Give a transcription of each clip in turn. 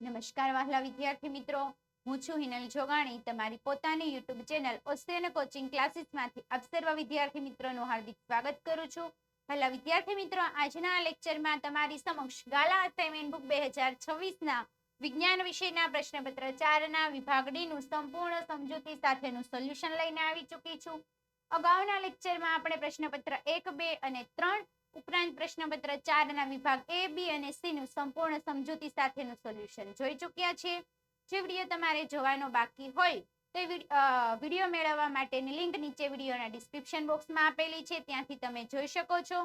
નમસ્કાર વાહલા વિદ્યાર્થી મિત્રો. હું છું હિનલ જોગાણી. તમારી પોતાની યુટ્યુબ ચેનલ ઓસ્ટ્રેલિયન કોચિંગ ક્લાસીસમાંથી આપ સર્વ વિદ્યાર્થી મિત્રોનું હાર્દિક સ્વાગત કરું છું. વહાલા વિદ્યાર્થી મિત્રો, આજના લેક્ચરમાં તમારી સમક્ષ ગાલા અસાઇનમેન્ટ બુક બે હજાર છવ્વીસના વિજ્ઞાન વિષયના પ્રશ્નપત્ર ચારના વિભાગ ડી નું સંપૂર્ણ સમજૂતી સાથેનું સોલ્યુશન લઈને આવી ચૂકી છું. અગાઉના લેક્ચરમાં આપણે પ્રશ્નપત્ર એક, બે અને ત્રણ ઉપરાંત પ્રશ્નપત્ર ચારના વિભાગ એ બી અને સી નું સંપૂર્ણ સમજૂતી સાથેનું સોલ્યુશન જોઈ ચૂક્યા છે. જે વીડિયો તમારે જોવાનો બાકી હોય તો વીડિયો મેળવવા માટેની લિંક નીચે વિડીયોના ડિસ્ક્રિપ્શન બોક્સમાં આપેલી છે. ત્યાંથી તમે જોઈ શકો છો.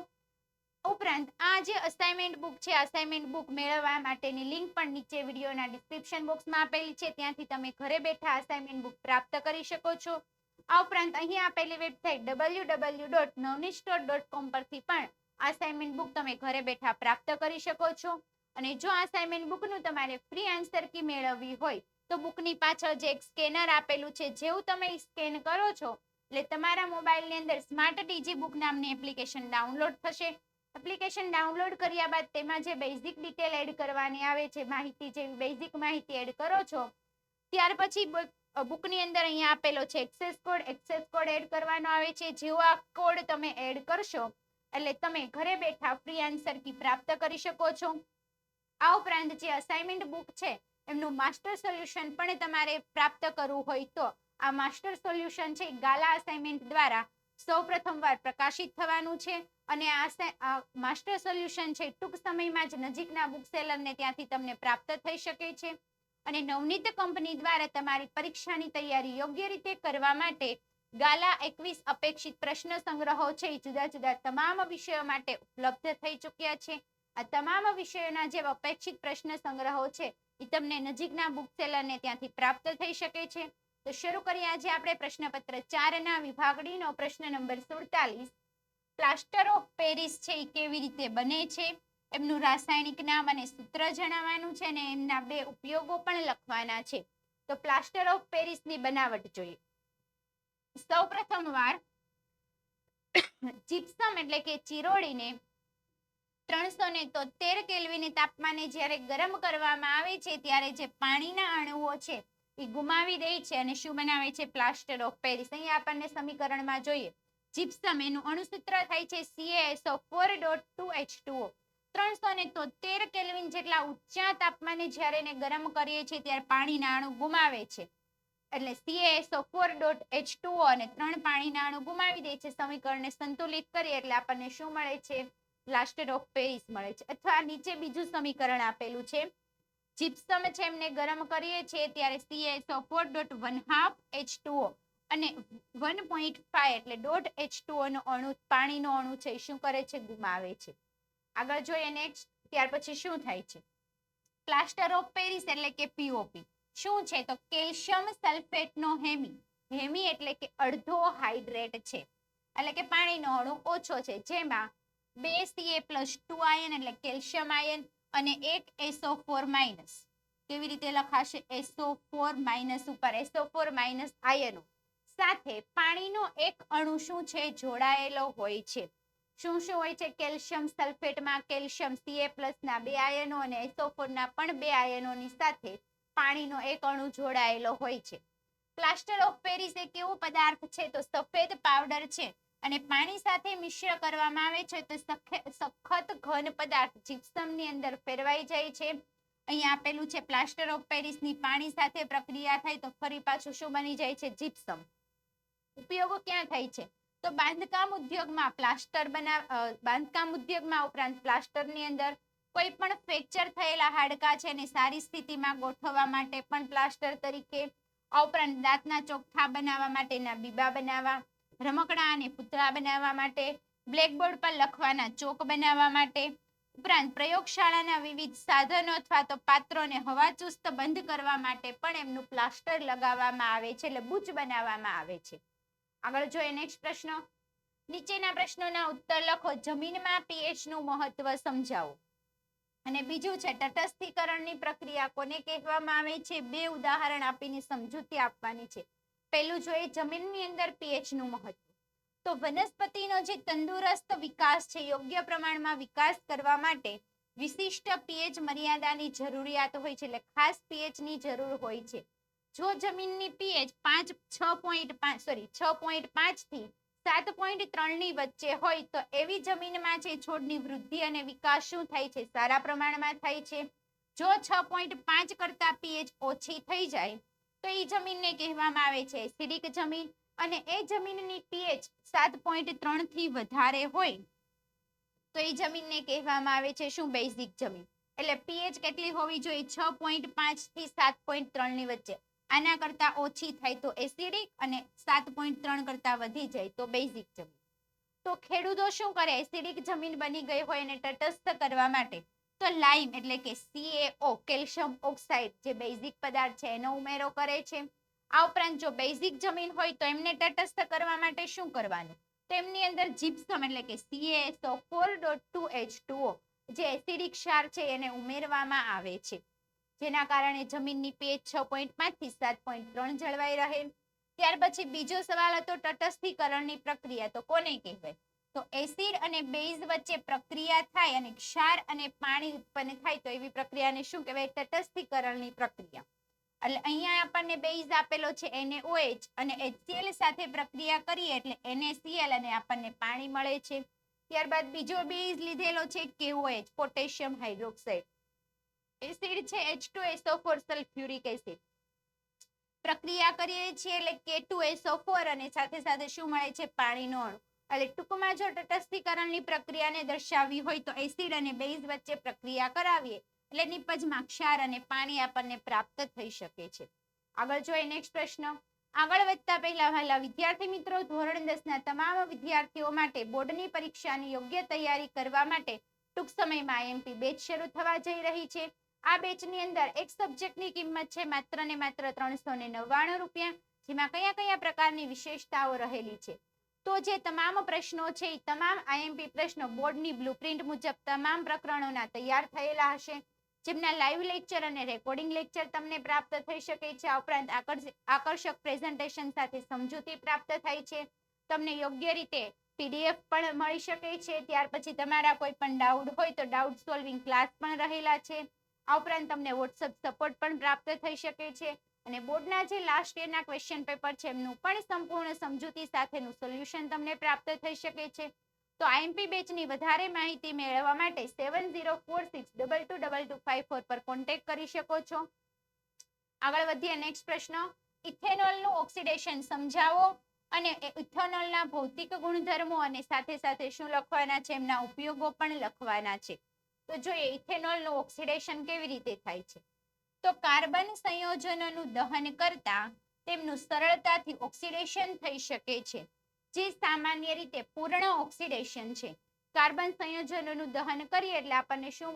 ઉપરાંત, આ જે અસાઇનમેન્ટ બુક છે અસાઇનમેન્ટ બુક મેળવવા માટેની લિંક પણ નીચે વિડીયોના ડિસ્ક્રિપ્શન બોક્સમાં આપેલી છે. ત્યાંથી તમે ઘરે બેઠા અસાઇનમેન્ટ બુક પ્રાપ્ત કરી શકો છો. આ ઉપરાંત, અહીં આપેલી website W W dot Navnishth dot com પરથી પણ અસાઇનમેન્ટ બુક તમે ઘરે બેઠા પ્રાપ્ત કરી શકો છો. અને જો અસાઇનમેન્ટ બુકનું તમારે ફ્રી આન્સર કી મેળવવી હોય, તો બુકની પાછળ જે એક સ્કેનર આપેલું છે, જેવું તમે સ્કેન કરો છો, એટલે તમારા મોબાઈલની અંદર સ્માર્ટ ડીજી બુક નામની એપ્લિકેશન ડાઉનલોડ થશે. એપ્લિકેશન ડાઉનલોડ કર્યા બાદ તેમાં જે બેઝિક ડિટેલ એડ કરવાની આવે છે, માહિતી જેવી બેઝિક માહિતી એડ કરો છો, ત્યાર પછી બુકની અંદર અહીંયા આપેલો છે access code access code add કરવાનો આવે છે, જેવો આ કોડ તમે એડ કરશો એટલે તમે ઘરે બેઠા ફ્રી આન્સર કી પ્રાપ્ત કરી શકો છો. આ ઉપરાંત જે અસાઇનમેન્ટ બુક છે, એમનું માસ્ટર સોલ્યુશન પણ તમારે પ્રાપ્ત કરવું હોય તો આ માસ્ટર સોલ્યુશન છે ગાલા અસાઇનમેન્ટ દ્વારા સૌ પ્રથમવાર પ્રકાશિત થવાનું છે. અને આ માસ્ટર સોલ્યુશન છે ટૂંક સમયમાં જ નજીકના બુક સેલરને ત્યાંથી તમને પ્રાપ્ત થઈ શકે છે. અને નવનીત કંપની દ્વારા તમારી પરીક્ષાની તૈયારી યોગ્ય રીતે કરવા માટે ગાલા એકવીસ અપેક્ષિત પ્રશ્ન સંગ્રહો છે. એ જુદા જુદા તમામ વિષયો માટે ઉપલબ્ધ થઈ ચૂક્યા છે. આ તમામ વિષયોના જે અપેક્ષિત પ્રશ્ન સંગ્રહો છે, એ તમને નજીકના બુક સેલરને ત્યાંથી પ્રાપ્ત થઈ શકે છે. તો શરૂ કરીએ આજે આપણે પ્રશ્નપત્ર ચારના વિભાગડીનો પ્રશ્ન નંબર સુડતાલીસ. પ્લાસ્ટર ઓફ પેરિસ છે, એ કેવી રીતે બને છે? એમનું રાસાયણિક નામ અને સૂત્ર જણાવવાનું છે અને એમના બે ઉપયોગો પણ લખવાના છે. તો પ્લાસ્ટર ઓફ પેરિસની બનાવટ જોઈએ. સૌ પ્રથમ વાર જીપ્સમ એટલે કે ચીરોડીને ત્રણસો ને તોતેર કેલ્વીને તાપમાને જ્યારે ગરમ કરવામાં આવે છે, ત્યારે જે પાણીના અણુઓ છે, એ ગુમાવી દે છે અને શું બનાવે છે? પ્લાસ્ટર ઓફ પેરિસ અહીં આપણને સમીકરણમાં જોઈએ. જીપ્સમ એનું અણુસૂત્ર થાય છે C S O four dot two H two O ત્રણસો ને તોતેર કેલ્વિન જેટલા ઊંચા તાપમાને જ્યારે એને ગરમ કરીએ છીએ, ત્યારે પાણીના અણુ ગુમાવે છે. એટલે CaSO four dot H two O અને ત્રણ પાણીના અણુ ગુમાવી દે છે. સમીકરણને સંતુલિત કરીએ એટલે આપણને શું મળે છે? પ્લાસ્ટર ઓફ પેરિસ મળે છે. અથવા નીચે બીજું સમીકરણ આપેલું છે. જીપ્સમ છે એમને ગરમ કરીએ છીએ ત્યારે CaSO four dot one half H two O અને વન પોઈન્ટ ફાઈવ એટલે ડોટ એચ ટુઓ નો અણુ, પાણીનો અણુ છે શું કરે છે? ગુમાવે છે. આગળ જોઈએ નેક્સ્ટ ત્યાર પછી શું થાય છે? પ્લાસ્ટર ઓફ પેરિસ એટલે કે પીઓપી શું છે? તો કેલ્શિયમ સલ્ફેટનો હેમી. હેમી એટલે કે અડધો હાઇડ્રેટ છે. એટલે કે પાણીનો અણુ ઓછો છે. જેમાં બે C A plus two ion એટલે કેલ્શિયમ આયન અને એક એસો ફોર માઇનસ કેવી રીતે લખાશે? એસો ફોર માઇનસ ઉપર. એસો ફોર માઇનસ આયનો સાથે પાણીનો એક અણુ શું છે? જોડાયેલો હોય છે. શું શું હોય છે? કેલ્શિયમ સલ્ફેટમાં કેલ્શિયમ સીએ પ્લસ ના બે આયનો અને એસો ફોર ના પણ બે આયનોની સાથે પાણીનો એક અણુ જોડાયેલો હોય છે. પ્લાસ્ટર ઓફ પેરિસ એક કેવો પદાર્થ છે? તો સફેદ પાવડર છે. અને પાણી સાથે મિશ્ર કરવામાં આવે છે તો સખત ઘન પદાર્થ જીપ્સમની અંદર ફેરવાઈ જાય છે. અહીંયા આપેલું છે પ્લાસ્ટર ઓફ પેરિસની પાણી સાથે પ્રક્રિયા થાય તો ફરી પાછું શું બની જાય છે? જીપ્સમ ઉપયોગો ક્યાં થાય છે? તો બાંધકામ ઉદ્યોગમાં પ્લાસ્ટર બનાવ બાંધકામ ઉદ્યોગમાં ઉપરાંત પ્લાસ્ટરની અંદર કોઈ પણ ફ્રેક્ચર થયેલા હાડકા છે એને સારી સ્થિતિમાં ગોઠવવા માટે પણ પ્લાસ્ટર તરીકે આ ઉપરાંત દાંતના ચોખ્ખા બનાવવા માટેના બીબા બનાવવા, રમકડા અને પૂતળા બનાવવા માટે, બ્લેકબોર્ડ પર લખવાના ચોક બનાવવા માટે, ઉપરાંત પ્રયોગશાળાના વિવિધ સાધનો અથવા તો પાત્રોને હવાચુસ્ત બંધ કરવા માટે પણ એમનું પ્લાસ્ટર લગાવવામાં આવે છે એટલે બૂચ બનાવવામાં આવે છે. આગળ જોઈએ નેક્સ્ટ પ્રશ્ન. નીચેના પ્રશ્નોના ઉત્તર લખો. જમીનમાં પીએચનું મહત્વ સમજાવો. અને બીજું છે, તટસ્થીકરણની પ્રક્રિયા કોને કહેવામાં આવે છે? બે ઉદાહરણ આપીને સમજૂતી આપવાની છે. પહેલું જોઈએ જમીનની અંદર પીએચનું મહત્વ. તો વનસ્પતિનો જે તંદુરસ્ત વિકાસ છે, યોગ્ય પ્રમાણમાં વિકાસ કરવા માટે વિશિષ્ટ પીએચ મર્યાદાની જરૂરિયાત હોય છે, એટલે ખાસ પીએચની જરૂર હોય છે. જો જમીનની પીએચ પાંચ, છ પોઈન્ટ પાંચ સોરી છ પોઈન્ટ પાંચથી સાત પોઈન્ટ ત્રણની વચ્ચે હોય તો એવી જમીનમાં છે છોડની વૃદ્ધિ અને વિકાસ શું થાય છે? સારા પ્રમાણમાં થાય છે. જો છ પોઈન્ટ પાંચ કરતા પીએચ ઓછી થઈ જાય, તો એ જમીનને કહેવામાં આવે છે એસિડિક જમીન. અને એ જમીનની પીએચ સાત પોઈન્ટ ત્રણથી વધારે હોય, તો એ જમીનને કહેવામાં આવે છે શું? બેઝિક જમીન. એટલે પીએચ કેટલી હોવી જોઈએ? છ પોઈન્ટ પાંચથી સાત પોઈન્ટ ત્રણની વચ્ચે. આના કરતા ઓછી થાય તો એસિડિક અને સાત પોઈન્ટ ત્રણ કરતા વધી જાય તો બેઝિક જમીન. તો ખેડૂતો શું કરે? એસિડિક જમીન બની ગઈ હોય એને તટસ્થ કરવા માટે તો લાઈમ એટલે કે CaO કેલ્શિયમ ઓક્સાઇડ જે બેઝિક પદાર્થ છે એનો ઉમેરો કરે છે. આ ઉપરાંત જો બેઝિક જમીન હોય તો એમને તટસ્થ કરવા માટે શું કરવાનું? તો એમની અંદર જીપ્સમ એટલે કે CaSO4.2H2O જે એસિડિક ક્ષાર છે એને ઉમેરવામાં આવે છે. જેના કારણે જમીનની પેજ છ પોઈન્ટ પાંચથી સાત પોઈન્ટ ત્રણ જળવાઈ રહે. ત્યાર પછી બીજો સવાલ હતો તટસ્થીકરણની પ્રક્રિયા. તો કોને કહેવાય? તો એસિડ અને બેઝ વચ્ચે પ્રક્રિયા થાય અને ક્ષાર અને પાણી ઉત્પન્ન થાય તો એવી પ્રક્રિયાને શું કહેવાય? તટસ્થીકરણની પ્રક્રિયા. એટલે અહીંયા આપણને બેઝ આપેલો છે NaOH અને HCl સાથે પ્રક્રિયા કરીએ એટલે NaCl અને આપણને પાણી મળે છે. ત્યારબાદ બીજો બેઝ લીધેલો છે KOH પોટેશિયમ હાઇડ્રોક્સાઇડ. એસિડ છે H2SO4 સલ્ફ્યુરિક એસિડ પ્રક્રિયા કરીએ છીએ એટલે K2SO4 અને સાથે સાથે શું મળે છે? પાણીનો અણુ. એટલે ટૂંકમાં જો તટસ્થીકરણની પ્રક્રિયાને દર્શાવવી હોય તો એસિડ અને બેઝ વચ્ચે પ્રક્રિયા કરાવીએ. એટલે નિપજમાં ક્ષાર અને પાણી આપણને પ્રાપ્ત થઈ શકે છે. આગળ જોઈએ નેક્સ્ટ પ્રશ્ન. આગળ વધતા પહેલા વહેલા વિદ્યાર્થી મિત્રો, ધોરણ દસ ના તમામ વિદ્યાર્થીઓ માટે બોર્ડની પરીક્ષાની યોગ્ય તૈયારી કરવા માટે ટૂંક સમયમાં આઈએમપી બેચ શરૂ થવા જઈ રહી છે. આ બેચની અંદર એક સબ્જેક્ટની કિંમત છે માત્ર ને માત્ર ત્રણસો ને નવ્વાણું રૂપિયા. જેમાં કયા કયા પ્રકારની વિશેષતાઓ રહેલી છે? તો જે તમામ પ્રશ્નો છે એ તમામ આઈએમપી પ્રશ્નો બોર્ડની બ્લુપ્રિન્ટ મુજબ તમામ પ્રકરણોના તૈયાર થયેલા હશે. જેમના લાઈવ લેક્ચર અને રેકોર્ડિંગ લેક્ચર તમને પ્રાપ્ત થઈ શકે છે. આ ઉપરાંત આકર્ષ- આકર્ષક પ્રેઝન્ટેશન સાથે સમજૂતી પ્રાપ્ત થાય છે. તમને યોગ્ય રીતે પીડીએફ પણ મળી શકે છે. ત્યાર પછી તમારા કોઈ પણ ડાઉટ હોય તો ડાઉટ સોલ્વિંગ ક્લાસ પણ રહેલા છે. આ ઉપરાંત તમને વોટ્સઅપ સપોર્ટ પણ પ્રાપ્ત થઈ શકે છે. અને બોર્ડના જે લાસ્ટ યરના ક્વેશ્ચન પેપર છે, એમનું પણ સંપૂર્ણ સમજૂતી સાથેનું સોલ્યુશન તમને પ્રાપ્ત થઈ શકે છે. તો આઈએમપી બેચની વધારે માહિતી મેળવવા માટે seven zero four six double two double two five four પર કોન્ટેક્ટ કરી શકો છો. આગળ વધીએ નેક્સ્ટ પ્રશ્ન. ઇથેનોલનું ઓક્સિડેશન સમજાવો અને ઇથેનોલના ભૌતિક ગુણધર્મો અને સાથે સાથે શું લખવાના છે, એમના ઉપયોગો પણ લખવાના છે. તો જોઈએ ઇથેનોલનું ઓક્સિડેશન કેવી રીતે થાય છે? તો કાર્બન સંયોજનોનું દહન કરતા તેમનું સરળતાથી ઓક્સિડેશન થઈ શકે છે, જે સામાન્ય રીતે પૂર્ણ ઓક્સિડેશન છે. કાર્બન સંયોજનોનું દહન કરીએ એટલે આપણને શું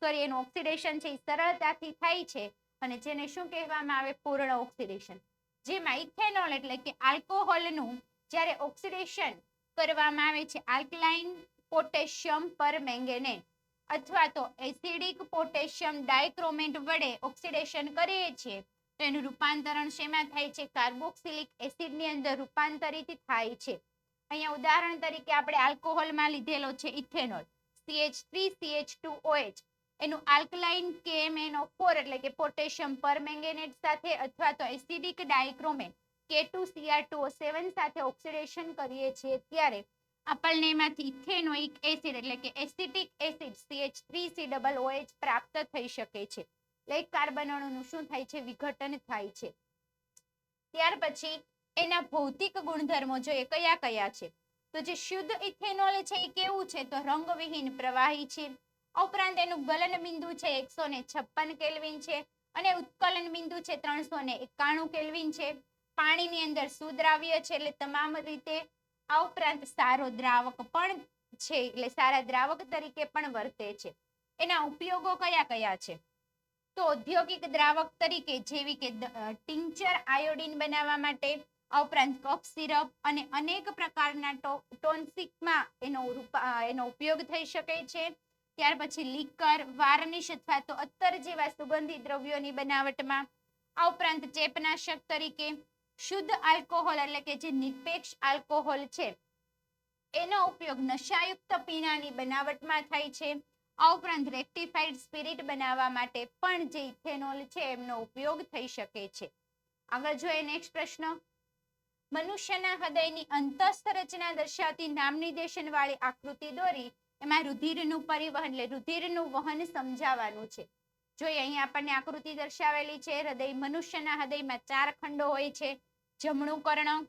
સોરી એનું ઓક્સિડેશન છે એ સરળતાથી થાય છે અને જેને શું કહેવામાં આવે? પૂર્ણ ઓક્સિડેશન. જેમાં ઇથેનોલ એટલે કે આલ્કોહોલનું જ્યારે ઓક્સિડેશન કરવામાં આવે છે, આલ્કલાઇન, પોટેશિયમ પર મેંગેનેટ અથવા તો એસિડિક પોટેશિયમ ડાયક્રોમેટ વડે ઓક્સિડેશન કરીએ છીએ, તો એનું રૂપાંતરણ શેમાં થાય છે? કાર્બોક્સિલિક એસિડની અંદર રૂપાંતરિત થાય છે. અહીંયા ઉદાહરણ તરીકે આપણે આલ્કોહોલમાં લીધેલો છે ઇથેનોલ CH3CH2OH એનું આલ્કલાઇન KMnO4 એટલે કે પોટેશિયમ પરમેંગેનેટ સાથે અથવા તો એસિડિક ડાયક્રોમેટ K2Cr2O7 સાથે ઓક્સિડેશન કરીએ છીએ ત્યારે આપણને એમાંથી ઇથેનોઇક એસિડ એટલે કે એસિટિક એસિડ CH3COOH પ્રાપ્ત થઈ શકે છે. એટલે કાર્બન અણુનું શું થાય છે? વિઘટન થાય છે. ત્યાર પછી એના ભૌતિક ગુણધર્મો જોઈએ કયા કયા છે? તો જે શુદ્ધ ઇથેનોલ છે એ કેવું છે? તો રંગવિહીન પ્રવાહી છે. ઉપરાંત એનું ગલન બિંદુ છે એકસો ને છપ્પન કેલ્વિન છે અને ઉત્કલન બિંદુ છે ત્રણસો ને એકાણું કેલ્વિન છે. પાણીની અંદર સુદ્રાવ્ય છે એટલે તમામ રીતે આ ઉપરાંત સારો દ્રાવક પણ છે, એટલે સારા દ્રાવક તરીકે પણ વર્તે છે. એના ઉપયોગો કયા કયા છે? તો ઔદ્યોગિક દ્રાવક તરીકે જેવી કે ટિંચર આયોડિન બનાવવા માટે, આ ઉપરાંત કફ સિરપ અને અનેક પ્રકારના ટોન્સિકમાં એનો એનો ઉપયોગ થઈ શકે છે. ત્યાર પછી લીકર, વાર્નિશ અથવા તો અત્તર જેવા સુગંધી દ્રવ્યોની બનાવટમાં, આ ઉપરાંત ચેપનાશક તરીકે શુદ્ધ આલ્કોહોલ એટલે કે જે નિરપેક્ષ આલ્કોહોલ છે, એનો ઉપયોગ નશાયુક્ત પીણાની બનાવટમાં થાય છે. આ ઉપરાંત રેક્ટિફાઈડ સ્પિરિટ બનાવવા માટે પણ જે ઇથેનોલ છે, એમનો ઉપયોગ થઈ શકે છે. આગળ જોઈએ નેક્સ્ટ પ્રશ્ન. મનુષ્યના હૃદયની અંતસ્થ રચના દર્શાવતી નામ નિર્દેશન વાળી આકૃતિ દોરી, એમાં રુધિરનું પરિવહન એટલે રુધિરનું વહન સમજાવવાનું છે. જોઈએ અહીં આપણને આકૃતિ દર્શાવેલી છે, હૃદય મનુષ્યના હૃદયમાં ચાર ખંડો હોય છે, જમણું કર્ણક,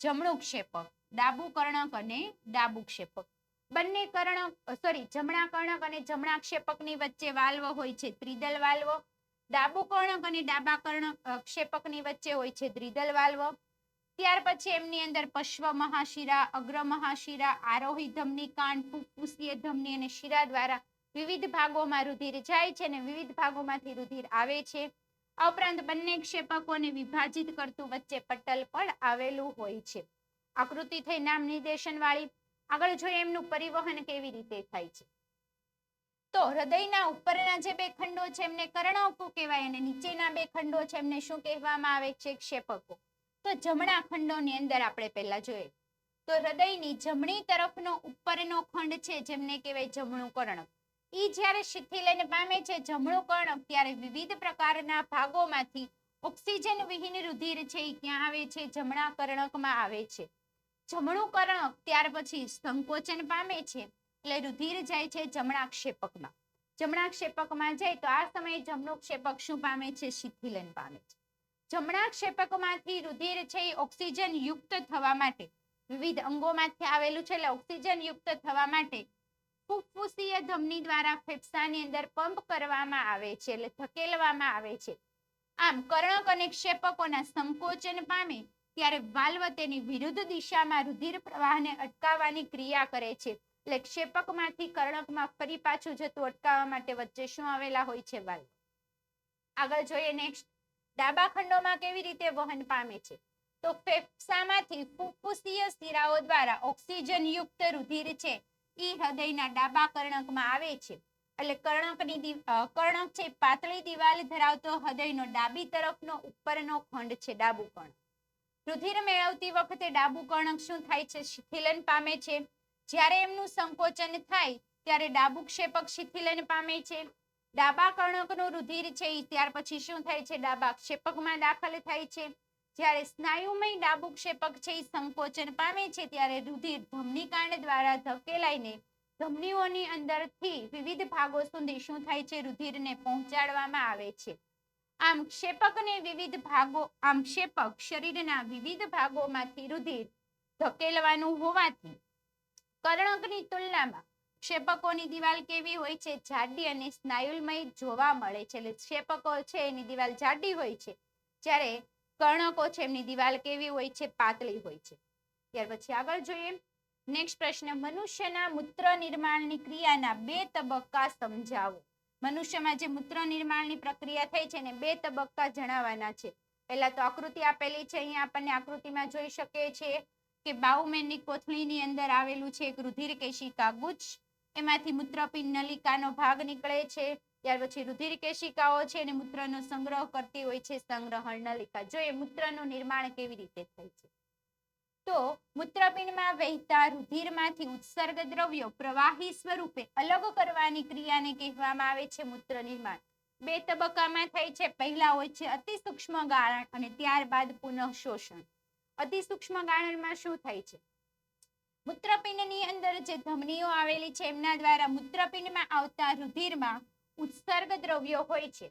જમણું ક્ષેપક, ડાબું કર્ણક અને ડાબું ક્ષેપક. બંને કર્ણક સોરી જમણા કર્ણક અને જમણા ક્ષેપકની વચ્ચે વાલ્વ હોય છે, ત્રિદલ વાલ્વ. ડાબુ કર્ણક અને ડાબા કર્ણક ક્ષેપકની વચ્ચે હોય છે, ત્રિદલ વાલ્વ. ત્યાર પછી એમની અંદર પશ્વ મહાશિરા, અગ્ર મહાશિરા, આરોહી ધમની કાંડ ફુફુસીય ધમની અને શિરા દ્વારા વિવિધ ભાગોમાં રુધિર જાય છે અને વિવિધ ભાગોમાંથી રુધિર આવે છે. આ ઉપરાંત બંને ક્ષેપકોને વિભાજિત કરતું વચ્ચે પટલ પણ આવેલું હોય છે. આકૃતિ થઈ નામ નિર્દેશન વાળી આગળ જોઈએ એમનું પરિવહન કેવી રીતે થાય છે. તો હૃદયના ઉપરના જે બે ખંડો છે એમને કર્ણકો કહેવાય અને નીચેના બે ખંડો છે એમને શું કહેવામાં આવે છે? ક્ષેપકો. તો જમણા ખંડોની અંદર આપણે પહેલા જોઈએ. તો હૃદયની જમણી તરફનો ઉપરનો ખંડ છે જેમને કહેવાય જમણું કર્ણક. ઈ જ્યારે શિથિલન પામે છે, જમણું કર્ણક ત્યારે વિવિધ પ્રકારના ભાગોમાંથી ઓક્સિજન વિહીન રુધિર છે ઈ ક્યાં આવે છે? જમણા કર્ણકમાં આવે છે. જમણું કર્ણક ત્યાર પછી સંકોચન પામે છે, એટલે રુધિર જાય છે જમણા ક્ષેપકમાં. જમણા ક્ષેપકમાં જાય તો આ સમયે જમણું ક્ષેપક શું પામે છે? શિથિલન પામે છે. જમણા ક્ષેપકમાંથી રુધિર છે એ ઓક્સિજન યુક્ત થવા માટે વિવિધ અંગોમાંથી આવેલું છે, એટલે ઓક્સિજન યુક્ત થવા માટે ફુફુસીય ધમની દ્વારા ફેફસાની અંદર પંપ કરવામાં આવે છે, એટલે ધકેલવામાં આવે છે. આમ કર્ણક અને ક્ષેપકોના સંકોચન પામે ત્યારે વાલ્વ તેની વિરુદ્ધ દિશામાં રુધિર પ્રવાહને અટકાવવાની ક્રિયા કરે છે. એટલે ક્ષેપકમાંથી કર્ણકમાં ફરી પાછું જતું અટકાવવા માટે વચ્ચે શું આવેલા હોય છે વાલ્વ? આગળ જોઈએ નેક્સ્ટ ડાબા ખંડોમાં કેવી રીતે વહન પામે છે? તો ફેફસામાંથી ફુફુસીય શિરાઓ દ્વારા ઓક્સિજન યુક્ત રુધિર છે. ઈ હૃદયના ડાબા કર્ણકમાં આવે છે. એટલે કર્ણકની કર્ણક છે પાતળી દિવાલ ધરાવતો હૃદયનો ડાબી તરફનો ઉપરનો ખંડ છે, ડાબુ કર્ણક. રુધિર મેળવતી વખતે ડાબુ કર્ણક શું થાય છે? શિથિલન પામે છે. જ્યારે એમનું સંકોચન થાય, ત્યારે ડાબુ ક્ષેપક શિથિલન પામે છે. ડાબા કર્ણકનું રુધિર છે ત્યાર પછી શું થાય છે? ડાબા ક્ષેપકમાં દાખલ થાય છે. જ્યારે સ્નાયુમય ડાબુ ક્ષેપક છે એ સંકોચન પામે છે, ત્યારે રુધિર ધમનીકાંડ દ્વારા ધકેલાઈને ધમનીઓની અંદરથી વિવિધ ભાગો સુધી શું થાય છે? રુધિરને પહોંચાડવામાં આવે છે. આમ ક્ષેપકને વિવિધ ભાગો, આમ ક્ષેપક શરીરના વિવિધ ભાગોમાંથી રુધિર ધકેલવાનું હોવાથી કર્ણકની તુલનામાં ક્ષેપકોની દિવાલ કેવી હોય છે? જાડી અને સ્નાયુલમય જોવા મળે છે. એટલે ક્ષેપકો છે, એની દિવાલ જાડી હોય છે. જ્યારે કર્ણકો છે, એમની દિવાલ કેવી હોય છે, પાતળી હોય છે. ત્યાર પછી આગળ જોઈએ. નેક્સ્ટ પ્રશ્ન, મનુષ્યના મૂત્ર નિર્માણની ક્રિયાના બે તબક્કા સમજાવો. મનુષ્યમાં જે મૂત્ર નિર્માણની પ્રક્રિયા થઈ છે એને બે તબક્કા જણાવવાના છે. પહેલા તો આકૃતિ આપેલી છે, અહીંયા આપણને આકૃતિમાં જોઈ શકીએ છીએ કે બાઉમેનની કોથળીની અંદર આવેલું છે એક રુધિર કેશિકા ગુચ્છ. એમાંથી મૂત્રપિંડ નલિકાનો ભાગ નીકળે છે. ત્યાર પછી રુધિર કેશિકાઓ છે અને મૂત્રનો સંગ્રહ કરતી હોય છે સંગ્રહણ નલિકા જોઈએ મૂત્રનું નિર્માણ કેવી રીતે થાય છે? તો મૂત્રપિંડમાં વહેતા રુધિરમાંથી ઉત્સર્ગ દ્રવ્યો પ્રવાહી સ્વરૂપે અલગ કરવાની ક્રિયાને કહેવામાં આવે છે મૂત્ર નિર્માણ. બે તબક્કામાં થાય છે. પહેલા હોય છે અતિ સૂક્ષ્મ ગાળણ અને ત્યારબાદ પુનઃ શોષણ. અતિ સૂક્ષ્મ ગાળણમાં શું થાય છે? મૂત્રપિંડની અંદર જે ધમનીઓ આવેલી છે એમના દ્વારા મૂત્રપિંડમાં આવતા રુધિરમાં ઉત્સર્ગ દ્રવ્યો હોય છે.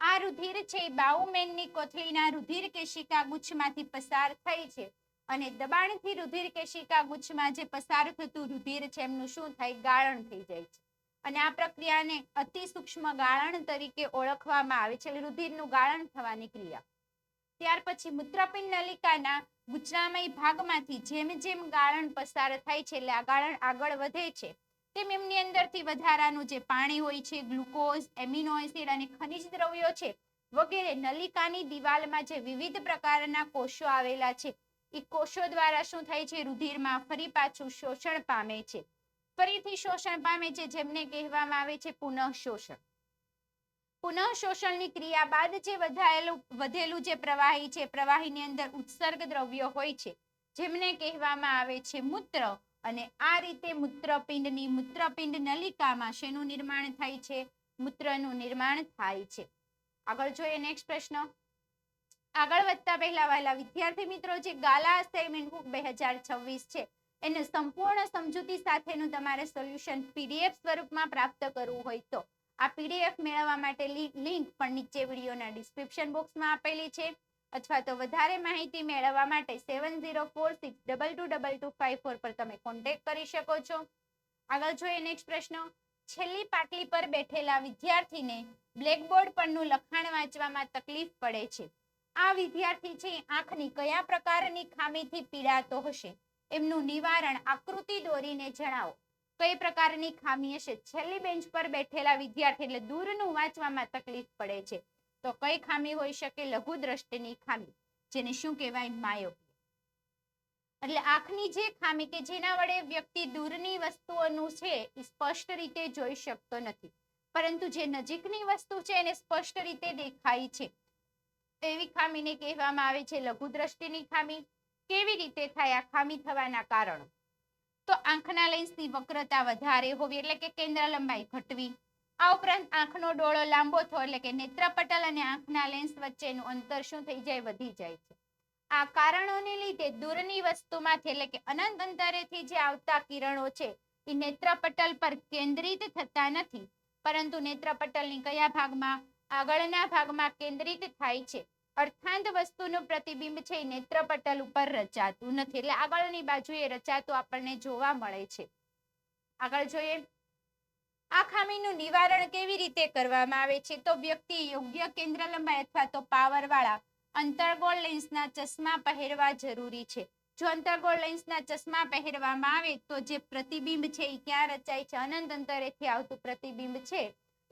આ રુધિર છે એ બાઉમેનની કોથળીના રુધિર કેશિકા ગુચ્છમાંથી પસાર થઈ છે અને દબાણથી રુધિર કેશિકા ગુચ્છમાં જે પસાર થતું રુધિર છે એમનું શું થાય? ગાળણ થઈ જાય છે. અને આ પ્રક્રિયાને અતિ સૂક્ષ્મ ગાળણ તરીકે ઓળખવામાં આવે છે રુધિરનું ગાળણ થવાની ક્રિયા. ત્યાર પછી મૂત્રપિંડ નલિકાના ગુચરામય ભાગમાંથી જેમ જેમ ગાળણ પસાર થાય છે એટલે આ ગાળણ આગળ વધે છે. તેમ એમની અંદરથી વધારાનું જે પાણી હોય છે, ગ્લુકોઝ, એમિનો એસિડ અને ખનિજ દ્રવ્યો છે, વગેરે નલિકાની દિવાલમાં જે વિવિધ પ્રકારના કોષો આવેલા છે, એ કોષો દ્વારા શું થાય છે, રુધિરમાં ફરી પાછું શોષણ પામે છે. ફરીથી શોષણ પામે છે, જેમને કહેવામાં આવે છે પુનઃ શોષણ પુનઃ શોષણની ક્રિયા બાદ જે વધાયેલું, વધેલું જે પ્રવાહી છે, પ્રવાહીની અંદર ઉત્સર્ગ દ્રવ્યો હોય છે, જેમને કહેવામાં આવે છે મૂત્ર અને આ રીતે મૂત્રપિંડની મૂત્રપિંડ નલિકામાં શેનું નિર્માણ થાય છે? મૂત્રનું નિર્માણ થાય છે. આગળ જોઈએ નેક્સ્ટ પ્રશ્ન. આગળ વધતા પહેલા વહેલા વિદ્યાર્થી મિત્રો, જે ગાલા અસાઇનમેન્ટ બુક બે હજાર છવ્વીસ છે, એને સંપૂર્ણ સમજૂતી સાથેનું તમારે સોલ્યુશન પીડીએફ સ્વરૂપમાં પ્રાપ્ત કરવું હોય તો. આ પીડીએફ મેળવવા માટે લિંક પણ નીચે વિડીયોના ડિસ્ક્રિપ્શન બોક્સમાં આપેલી છે. અથવા તો વધારે માહિતી મેળવવા માટે seven zero four six double two double two five four પર તમે કોન્ટેક્ટ કરી શકો છો. આગળ જોઈએ નેક્સ્ટ પ્રશ્ન. છેલ્લી પાટલી પર બેઠેલા વિદ્યાર્થીને બ્લેકબોર્ડ પરનું લખાણ વાંચવામાં તકલીફ પડે છે. આ વિદ્યાર્થી છે, આંખની કયા પ્રકારની ખામીથી પીડાતો હશે? એમનું નિવારણ આકૃતિ દોરીને જણાવો. કઈ પ્રકારની ખામી હશે? છેલ્લી બેન્ચ પર બેઠેલા વિદ્યાર્થી એટલે દૂરનું વાંચવામાં તકલીફ પડે છે. તો કઈ ખામી હોઈ શકે? લઘુ દ્રષ્ટિની ખામી, જેને શું કહેવાય? માયોપિયા. એટલે આંખની જે ખામી કે જેના વડે વ્યક્તિ દૂરની વસ્તુઓનું છે, એ સ્પષ્ટ રીતે જોઈ શકતો નથી. પરંતુ જે નજીકની વસ્તુ છે, એને સ્પષ્ટ રીતે દેખાય છે. એવી ખામીને કહેવામાં આવે છે લઘુ દ્રષ્ટિની ખામી. કેવી રીતે થાય? આ ખામી થવાના કારણો. તો આંખના લેન્સની વક્રતા વધારે હોવી, એટલે કે કેન્દ્ર લંબાઈ ઘટવી. આ ઉપરાંત આંખનો ડોળો લાંબો થવો એટલે કે નેત્રપટલ અને આંખના લેન્સ વચ્ચેનું અંતર શું થઈ જાય વધી જાય છે. આ કારણોને લીધે દૂરની વસ્તુમાંથી એટલે કે અનંત અંતરેથી જે આવતા કિરણો છે, એ નેત્રપટલ પર કેન્દ્રિત થતા નથી. પરંતુ નેત્રપટલની કયા ભાગમાં? આગળના ભાગમાં કેન્દ્રિત થાય છે. અર્થાંત વસ્તુનું પ્રતિબિંબ છે એ નેત્રપટલ ઉપર રચાતું નથી. એટલે આગળની બાજુએ રચાતું આપણને જોવા મળે છે. આગળ જોઈએ. આ ખામીનું નિવારણ કેવી રીતે કરવામાં આવે છે? તો વ્યક્તિ યોગ્ય કેન્દ્ર લંબાઈ અથવા તો પાવર વાળા અંતર્ગોળ લેન્સના ચશ્મા પહેરવા જરૂરી છે. જો અંતર્ગોળ લેન્સના ચશ્મા પહેરવામાં આવે તો જે પ્રતિબિંબ છે એ ક્યાં રચાય છે? અનંત અંતરેથી આવતું પ્રતિબિંબ છે.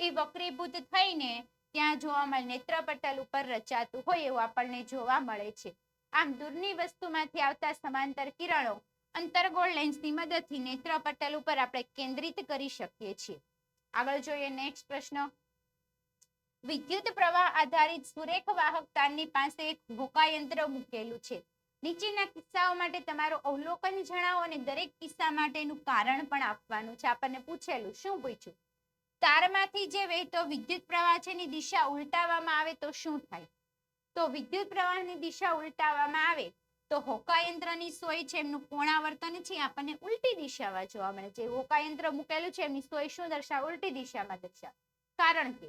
એ વક્રીભૂત થઈને ત્યાં જોવા મળે, નેત્રપટલ ઉપર રચાતું હોય એવું આપણને જોવા મળે છે. આમ દૂરની વસ્તુમાંથી આવતા સમાંતર કિરણો અંતર્ગોળ લેન્સની મદદથી નેત્રપટલ ઉપર આપણે કેન્દ્રિત કરી શકીએ છીએ. આગળ જોઈએ નેક્સ્ટ પ્રશ્ન. વિદ્યુત પ્રવાહ આધારિત સુરેખ વાહક તારની પાસે એક હોકાયંત્ર મૂકેલું છે. નીચેના કિસ્સાઓ માટે તમારું અવલોકન જણાવો અને દરેક કિસ્સા માટેનું કારણ પણ આપવાનું છે. આપણને પૂછેલું, શું પૂછ્યું? તારમાંથી જે વહેતો વિદ્યુત પ્રવાહ છે એની દિશા ઉલટાવવામાં આવે તો શું થાય? તો વિદ્યુત પ્રવાહની દિશા ઉલટાવવામાં આવે તો હોકાયંત્રની સોય છે, એમનું કોણાવર્તન છે આપણને ઉલટી દિશામાં જોવા મળે છે. હોકાયંત્ર મૂકેલું છે, એમની સોય શું દર્શાવે? ઉલટી દિશામાં દર્શાવે. કારણ કે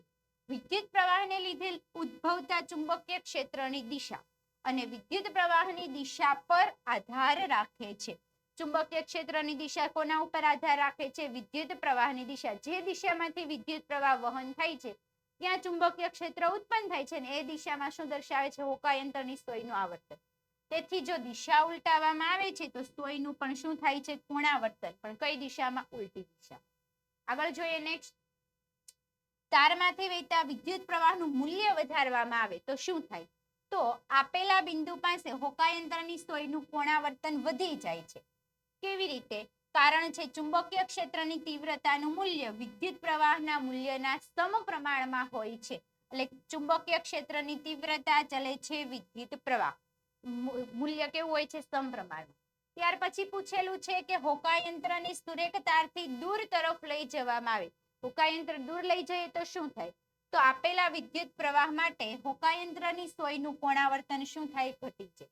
વિદ્યુત પ્રવાહને લીધે ઉદ્ભવતા ચુંબકીય ક્ષેત્રની દિશા અને વિદ્યુત પ્રવાહની દિશા પર આધાર રાખે છે. ચુંબકીય ક્ષેત્રની દિશા કોના ઉપર આધાર રાખે છે? વિદ્યુત પ્રવાહની દિશા. જે દિશામાંથી વિદ્યુત પ્રવાહ વહન થાય છે, ત્યાં ચુંબકીય ક્ષેત્ર ઉત્પન્ન થાય છે એ દિશામાં શું દર્શાવે છે? હોકાયંત્રની સોયનું આવર્તન. તેથી જો દિશા ઉલટાવવામાં આવે છે, તો સોયનું પણ શું થાય છે? કોણાવર્તન પણ કઈ દિશામાં? ઉલટી દિશા. આગળ જોઈએ નેક્સ્ટ તારમાંથી વહેતા વિદ્યુત પ્રવાહનું મૂલ્ય વધારવામાં આવે, તો શું થાય? તો આપેલા બિંદુ પાસે હોકાયંત્રની સોયનું કોણાવર્તન વધી જાય છે. કેવી રીતે? કારણ છે, ચુંબકીય ક્ષેત્રની તીવ્રતાનું મૂલ્ય વિદ્યુત પ્રવાહના મૂલ્યના સમપ્રમાણમાં હોય છે. એટલે ચુંબકીય ક્ષેત્રની તીવ્રતા ચલે છે વિદ્યુત પ્રવાહ. મૂલ્ય કેવું હોય છે સમપ્રમાણમાં ત્યાર પછી પૂછેલું છે કે હોકાયંત્રની સુરેખ તારથી દૂર તરફ લઈ જવામાં આવે. હોકાયંત્ર દૂર લઈ જઈએ તો શું થાય? તો આપેલા વિદ્યુત પ્રવાહ માટે હોકાયંત્રની સોયનું કોણાવર્તન શું થાય? ઘટી છે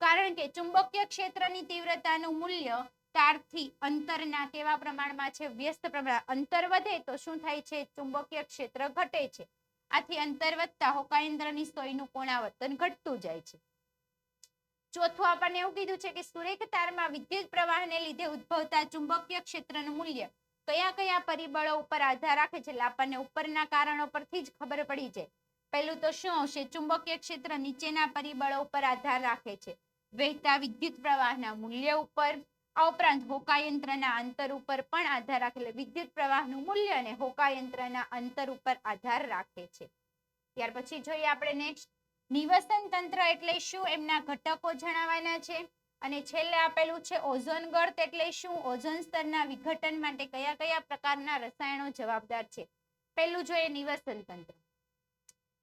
કારણ કે ચુંબકીય ક્ષેત્રની તીવ્રતાનું મૂલ્ય તારથી અંતરના કેવા પ્રમાણમાં છે? વ્યસ્ત પ્રમાણ, અંતર વધે તો શું થાય છે? ચુંબકીય ક્ષેત્ર ઘટે છે. આથી અંતર વધતા હોકાયંત્રની સોયનું કોણાવર્તન ઘટતું જાય છે. ચોથું આપણને એવું કીધું છે કે સુરેખ તારમાં વિદ્યુત પ્રવાહને લીધે ઉદ્ભવતા ચુંબકીય ક્ષેત્રનું મૂલ્ય કયા કયા પરિબળો ઉપર આધાર રાખે છે? આપણને ઉપરના કારણો પરથી જ ખબર પડી છે. પહેલું તો શું આવશે ચુંબકીય ક્ષેત્ર નીચેના પરિબળો ઉપર આધાર રાખે છે. વહેતા વિદ્યુત પ્રવાહના મૂલ્ય ઉપર, આ ઉપરાંત હોકાયંત્રના અંતર ઉપર પણ આધાર રાખે એટલે વિદ્યુત પ્રવાહનું મૂલ્ય અને હોકાયંત્રના અંતર ઉપર આધાર રાખે છે. ત્યાર પછી જોઈએ આપણે નેક્સ્ટ નિવસન તંત્ર એટલે શું એમના ઘટકો જણાવવાના છે? અને છેલ્લે આપેલું છે ઓઝોન ગર્ત એટલે શું? ઓઝોન સ્તરના વિઘટન માટે કયા કયા પ્રકારના રસાયણો જવાબદાર છે? પહેલું જોઈએ નિવસન તંત્ર.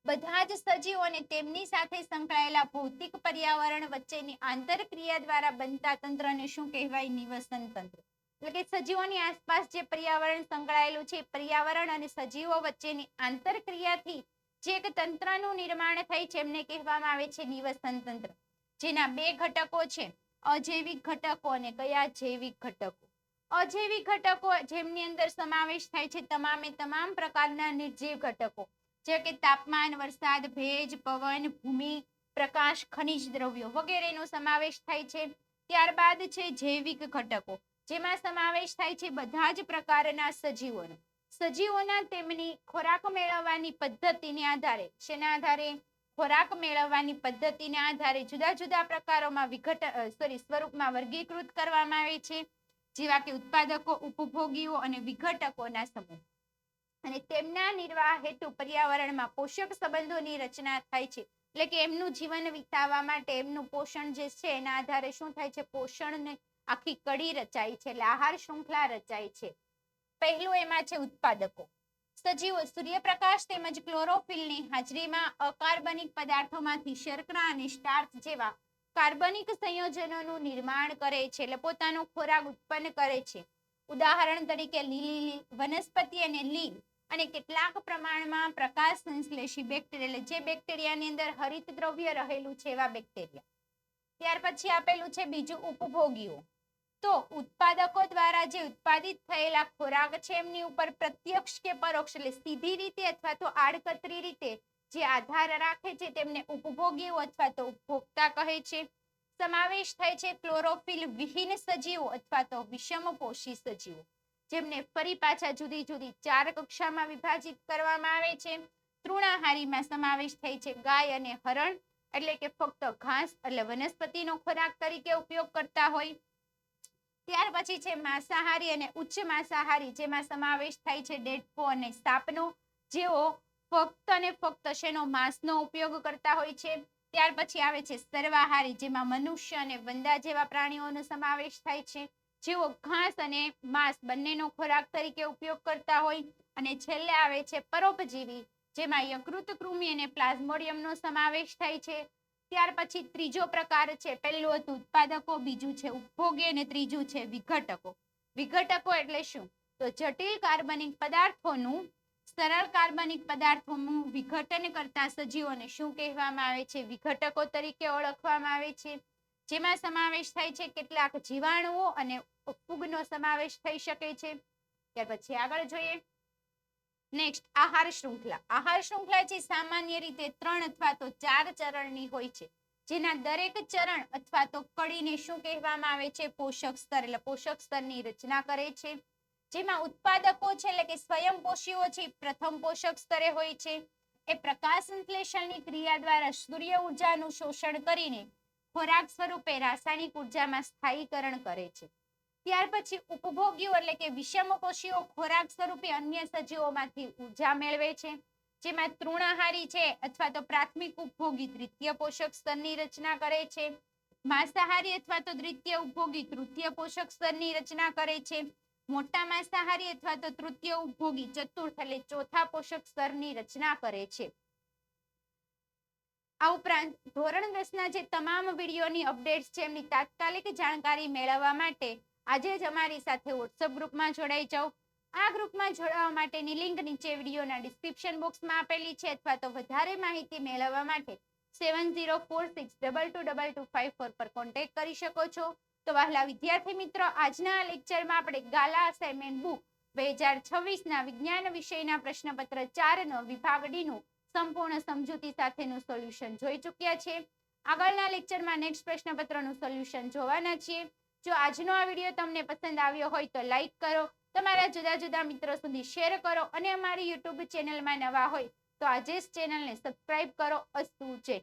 બધા જ સજીવો અને તેમની સાથે સંકળાયેલા ભૌતિક પર્યાવરણ વચ્ચેની આંતરક્રિયા દ્વારા બનતા તંત્રને શું કહેવાય? નિવસન તંત્ર. એટલે કે સજીવોની આસપાસ જે પર્યાવરણ સંકળાયેલું છે પર્યાવરણ અને સજીવો વચ્ચેની આંતરક્રિયાથી જે એક તંત્રનું નિર્માણ થઈ છે એમને કહેવામાં આવે છે નિવસન તંત્ર. જેના બે ઘટકો છે, અજૈવિક ઘટકો અને કયા જૈવિક ઘટકો. અજૈવિક ઘટકો જેમની અંદર સમાવેશ થાય છે તમામે તમામ પ્રકારના નિર્જીવ ઘટકો. જે કે તાપમાન, વરસાદ, ભેજ, પવન, ભૂમિ, પ્રકાશ, ખનિજ દ્રવ્યો વગેરેનો સમાવેશ થાય છે. ત્યારબાદ છે જૈવિક ઘટકો. જેમાં સમાવેશ થાય છે બધા જ પ્રકારના સજીવોનો. સજીવોના તેમની ખોરાક મેળવવાની પદ્ધતિને આધારે, શેના આધારે? ખોરાક મેળવવાની પદ્ધતિને આધારે જુદા જુદા પ્રકારોમાં વિઘટ સોરી સ્વરૂપમાં વર્ગીકૃત કરવામાં આવે છે, જેવા કે ઉત્પાદકો, ઉપભોગીઓ અને વિઘટકોના સમૂહ. અને તેમના નિર્વાહ હેતુ પર્યાવરણમાં પોષક સંબંધોની રચના થાય છે. એટલે કે એમનું જીવન વિતાવવા માટે એમનું પોષણ જે છે, એના આધારે શું થાય છે? પોષણને આખી કડી રચાય છે, એટલે આહાર શૃંખલા રચાય છે. પહેલું એમાં છે ઉત્પાદકો. સજીવો, સૂર્યપ્રકાશ તેમજ ક્લોરોફિલની હાજરીમાં અકાર્બનિક પદાર્થોમાંથી શર્કરા અને સ્ટાર્ચ જેવા કાર્બનિક સંયોજનોનું નિર્માણ કરે છે એટલે પોતાનો ખોરાક ઉત્પન્ન કરે છે. ઉદાહરણ તરીકે લીલી વનસ્પતિ અને લીલ અને કેટલાક પ્રમાણમાં પ્રકાશ સંશ્લેષી બેક્ટેરિયા એટલે જે બેક્ટેરિયાની અંદર હરિત દ્રવ્ય રહેલું છે એવા બેક્ટેરિયા. ત્યાર પછી આપેલું છે બીજું ઉપભોગીઓ. તો ઉત્પાદકો દ્વારા જે ઉત્પાદિત થયેલા ખોરાક છે, એમની ઉપર પ્રત્યક્ષ કે પરોક્ષ એટલે સીધી રીતે અથવા તો આડકતરી રીતે જે આધાર રાખે છે, તેમને ઉપભોગીઓ અથવા તો ઉપભોક્તા કહે છે. સમાવેશ થાય છે ક્લોરોફિલ વિહીન સજીવો અથવા તો વિષમપોષી સજીવો, જેમને ફરી પાછા જુદી જુદી ચાર કક્ષામાં વિભાજિત કરવામાં આવે છે. તૃણાહારીમાં સમાવેશ થાય છે ગાય અને હરણ, એટલે કે ફક્ત ઘાસ એટલે વનસ્પતિનો ખોરાક તરીકે ઉપયોગ કરતા હોય. ત્યાર પછી છે માંસાહારી અને ઉચ્ચ માંસાહારી, જેમાં સમાવેશ થાય છે ડેડકો અને સાપનો. જેઓ ફક્ત અને ફક્ત શેનો માંસનો ઉપયોગ કરતા હોય છે. ત્યાર પછી આવે છે સર્વાહારી, જેમાં મનુષ્ય અને વંદા જેવા પ્રાણીઓનો સમાવેશ થાય છે. જેઓ ઘાસ અને માંસ બંનેનો ખોરાક તરીકે ઉપયોગ કરતા હોય. અને છેલ્લે આવે છે પરોપજીવી, જેમાં યકૃત કૃમિ અને પ્લાઝ્મોડિયમનો સમાવેશ થાય છે. ત્યાર પછી ત્રીજો પ્રકાર છે, પહેલું હતું ઉત્પાદકો, બીજું છે ઉપભોગી અને ત્રીજું છે વિઘટકો. વિઘટકો એટલે શું? તો જટિલ કાર્બનિક પદાર્થોનું, સરળ કાર્બનિક પદાર્થોનું વિઘટન કરતા સજીવોને શું કહેવામાં આવે છે? વિઘટકો તરીકે ઓળખવામાં આવે છે. જેમાં સમાવેશ થાય છે કેટલાક જીવાણુઓ અને ફૂગનો સમાવેશ થઈ શકે છે. ત્યાર પછી આગળ જોઈએ. નેક્સ્ટ આહાર શૃંખલા. આહાર શૃંખલા જે સામાન્ય રીતે ત્રણ અથવા તો ચાર ચરણની હોય છે. જેના દરેક ચરણ અથવા તો કડીને શું કહેવામાં આવે છે? પોષક સ્તર. એટલે પોષક સ્તરની રચના કરે છે. જેમાં ઉત્પાદકો છે, એટલે કે સ્વયંપોષીઓ છે પ્રથમ પોષક સ્તરે હોય છે. એ પ્રકાશ સંશ્લેષણની ક્રિયા દ્વારા સૂર્ય ઉર્જાનું શોષણ કરીને ખોરાક સ્વરૂપે રાસાયણિક ઉર્જામાં સ્થાયીકરણ કરે છે. ત્યાર પછી ઉપભોગીઓ એટલે કે વિષમકોષીઓ ખોરાક સ્વરૂપે અન્ય સજીવોમાંથી ઊર્જા મેળવે છે. જેમાં તૃણાહારી છે અથવા તો પ્રાથમિક ઉપભોગી દ્વિતીય પોષક સ્તરની રચના કરે છે. માંસાહારી અથવા તો દ્વિતીય ઉપભોગી તૃતીય પોષક સ્તરની રચના કરે છે. મોટા માંસાહારી અથવા તો તૃતીય ઉપભોગી ચતુર્થ એટલે ચોથા પોષક સ્તરની રચના કરે છે. આ ઉપરાંત ધોરણ દસ ના જે તમામ વિડીયોની અપડેટ્સ છે એમની તાત્કાલિક જાણકારી મેળવવા માટે આજે જ અમારી સાથે વોટ્સઅપ ગ્રુપમાં જોડાઈ જાઓ. આ ગ્રુપમાં જોડાવા માટેની લિંક નીચે વિડીયોના ડિસ્ક્રિપ્શન બોક્સમાં આપેલી છે અથવા તો વધારે માહિતી મેળવવા માટે seven zero four six double two double two five four પર કોન્ટેક્ટ કરી શકો છો. તો વહાલા વિદ્યાર્થી મિત્રો, આજના લેક્ચરમાં આપણે ગાલા અસાઇનમેન્ટ બુક બે હજાર છવ્વીસના વિજ્ઞાન વિષયના પ્રશ્નપત્ર ચારનો વિભાગ ડીનું સંપૂર્ણ સમજૂતી સાથેનું સોલ્યુશન જોઈ ચૂક્યા છે. આગળના લેક્ચરમાં નેક્સ્ટ પ્રશ્નપત્રનું સોલ્યુશન જોવાના છીએ. જો આજનો આ વીડિયો તમને પસંદ આવ્યો હોય તો લાઈક કરો, તમારા જુદા જુદા મિત્રો સુધી શેર કરો અને અમારી યુટ્યુબ ચેનલમાં નવા હોય તો આજે જ ચેનલને સબસ્ક્રાઈબ કરો અસ્તુ જય.